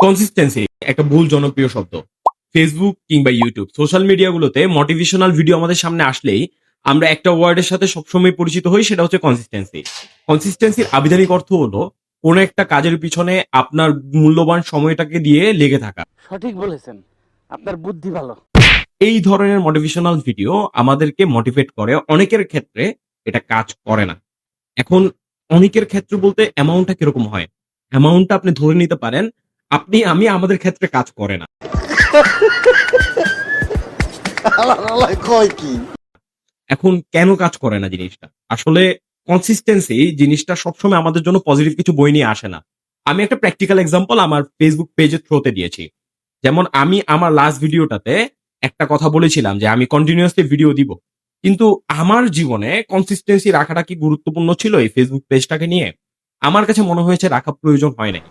Consistency একটা ভুল জনপ্রিয় শব্দ। ফেসবুক কিংবা ইউটিউব সোশ্যাল মিডিয়াগুলোতে মোটিভেশনাল ভিডিও আমাদের সামনে আসলেই আমরা একটা ওয়ার্ডের সাথে সবসময় পরিচিত হই সেটা হচ্ছে কনসিস্টেন্সি কনসিস্টেন্সির আবিধানিক অর্থ হলো কোনো একটা কাজের পিছনে আপনার মূল্যবান সময়টাকে দিয়ে লেগে থাকা। সঠিক বলেছেন। আপনার বুদ্ধি ভালো। এই ধরনের মোটিভেশনাল ভিডিও আমাদেরকে মোটিভেট করে। অনেকের ক্ষেত্রে এটা কাজ করে না। এখন অনেকের ক্ষেত্রে বলতে অ্যামাউন্টটা কীরকম হয়? অ্যামাউন্টটা আপনি ধরে নিতে পারেন আপনি আমি আমাদের ক্ষেত্রে কাজ করে না। এখন কেন কাজ করে না জিনিসটা? আসলে কনসিস্টেন্সি জিনিসটা সবসময় আমাদের জন্য পজিটিভ কিছু বই নিয়ে আসে না। আমি একটা প্র্যাকটিক্যাল এক্সাম্পল আমার ফেসবুক পেজের থ্রোতে দিয়েছি। যেমন আমি আমার লাস্ট ভিডিওটাতে একটা কথা বলেছিলাম যে আমি কন্টিনিউয়াসলি ভিডিও দিব। কিন্তু আমার জীবনে কনসিস্টেন্সি রাখাটা কি গুরুত্বপূর্ণ ছিল এই ফেসবুক পেজটাকে নিয়ে? আমার কাছে মনে হয়েছে রাখা প্রয়োজন হয় নাই।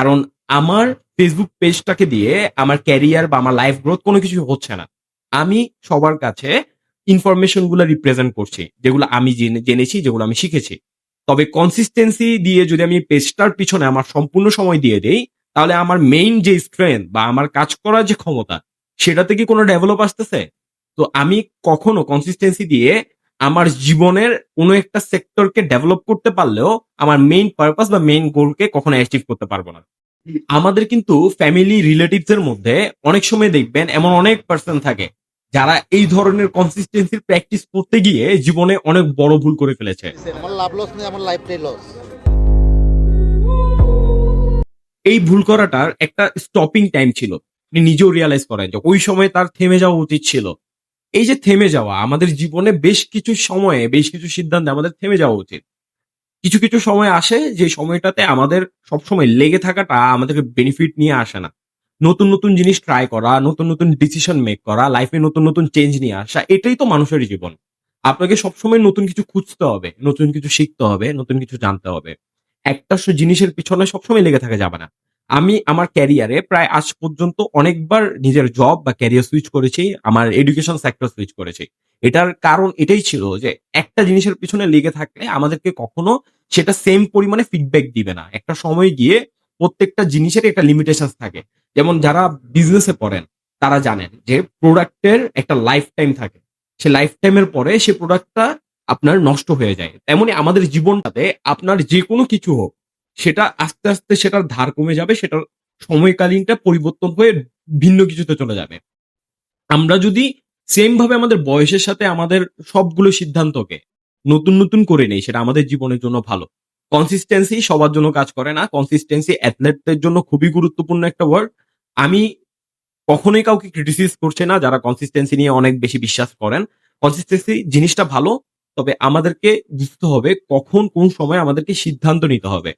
কারণ আমার ফেসবুক পেজটাকে দিয়ে আমার ক্যারিয়ার বা আমার লাইফ গ্রোথ কোনো কিছু হচ্ছে না। আমি সবার কাছে ইনফরমেশনগুলো রিপ্রেজেন্ট করছি, যেগুলো আমি জেনে- জেনেছি, যেগুলো আমি শিখেছি। তবে কনসিস্টেন্সি দিয়ে যদি আমি পেজটার পিছনে আমার সম্পূর্ণ সময় দিয়ে দেই, তাহলে আমার মেইন যে স্ট্রেংথ বা আমার কাজ করার যে ক্ষমতা, সেটাতে কি কোনো ডেভেলপ আসতেছে? তো আমি কখনো কনসিস্টেন্সি দিয়ে আমার জীবনের কোনো একটা সেক্টরকে ডেভেলপ করতে পারলেও আমার মেইন পারপাস বা মেইন গোলকে কখনো অ্যাচিভ করতে পারব না। আমাদের কিন্তু ফ্যামিলি রিলেটিভস এর মধ্যে অনেক সময় দেখবেন এমন অনেক পার্সন থাকে যারা এই ধরনের কনসিস্টেন্সির প্র্যাকটিস করতে গিয়ে জীবনে অনেক বড় ভুল করে ফেলেছে। আমার লাভ লস নেই আমার লাইফটাই লস এই ভুল করাটার একটা স্টপিং টাইম ছিল। আপনি নিজেও রিয়ালাইজ করেন যে ওই সময় তার থেমে যাওয়া উচিত ছিল। এই যে থেমে যাওয়া, আমাদের জীবনে বেশ কিছু সময়ে, বেশ কিছু সিদ্ধান্তে আমাদের থেমে যাওয়া উচিত। কিছু কিছু সময় আসে, যে সময়টাতে আমাদের সবসময় লেগে থাকাটা আমাদেরকে বেনিফিট নিয়ে আসে না। নতুন নতুন জিনিস ট্রাই করা, নতুন নতুন ডিসিশন মেক করা লাইফে নতুন নতুন চেঞ্জ নিয়ে আসা, এটাই তো মানুষের জীবন। আপনাকে সবসময় নতুন কিছু খুঁজতে হবে, নতুন কিছু শিখতে হবে, নতুন কিছু জানতে হবে। একটা জিনিসের পিছনে সবসময় লেগে থাকা যাবে না। আমি আমার ক্যারিয়ারে প্রায় আজ পর্যন্ত অনেকবার নিজের জব বা ক্যারিয়ার সুইচ করেছি, আমার এডুকেশন সেক্টর সুইচ করেছি। এটার কারণ এটাই ছিল যে, একটা জিনিসের পিছনে লেগে থাকলে আমাদেরকে কখনো সেটা সেম পরিমাণে ফিডব্যাক দিবে না। একটা সময় গিয়ে প্রত্যেকটা জিনিসের একটা লিমিটেশন থাকে। যেমন যারা বিজনেসে পড়েন, তারা জানেন যে প্রোডাক্টের একটা লাইফ টাইম থাকে। সে লাইফ টাইমের পরে সে প্রোডাক্টটা আপনার নষ্ট হয়ে যায়। তেমনি আমাদের জীবনটাতে আপনার যে কোনো কিছু হোক সেটা আস্তে আস্তে সেটার ধার কমে যাবে, সেটার সময়কালীনটা পরিবর্তন হয়ে ভিন্ন কিছুতে চলে যাবে। আমরা যদি সেম ভাবে আমাদের বয়সের সাথে আমাদের সবগুলো সিদ্ধান্তকে নতুন নতুন করে নেই, সেটা আমাদের জীবনের জন্য ভালো। কনসিস্টেন্সি সবার জন্য কাজ করে না কনসিস্টেন্সি অ্যাথলেটদের জন্য খুবই গুরুত্বপূর্ণ একটা ওয়ার্ড আমি কখনোই কাউকে ক্রিটিসাইজ করছে না, যারা কনসিস্টেন্সি নিয়ে অনেক বেশি বিশ্বাস করেন। কনসিস্টেন্সি জিনিসটা ভালো, তবে আমাদেরকে বুঝতে হবে কখন কোন সময় আমাদেরকে সিদ্ধান্ত নিতে হবে।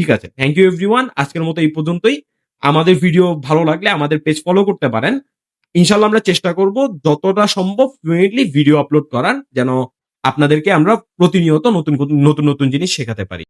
ঠিক আছে। থ্যাংক ইউ এভরিওয়ান আজকের মতো এই পর্যন্তই। আমাদের ভিডিও ভালো লাগলে আমাদের পেজ ফলো করতে পারেন। ইনশাল্লাহ আমরা চেষ্টা করব যতটা সম্ভব ফ্লুয়েন্টলি ভিডিও আপলোড করার, যেন আপনাদেরকে আমরা প্রতিনিয়ত নতুন নতুন নতুন জিনিস শেখাতে পারি।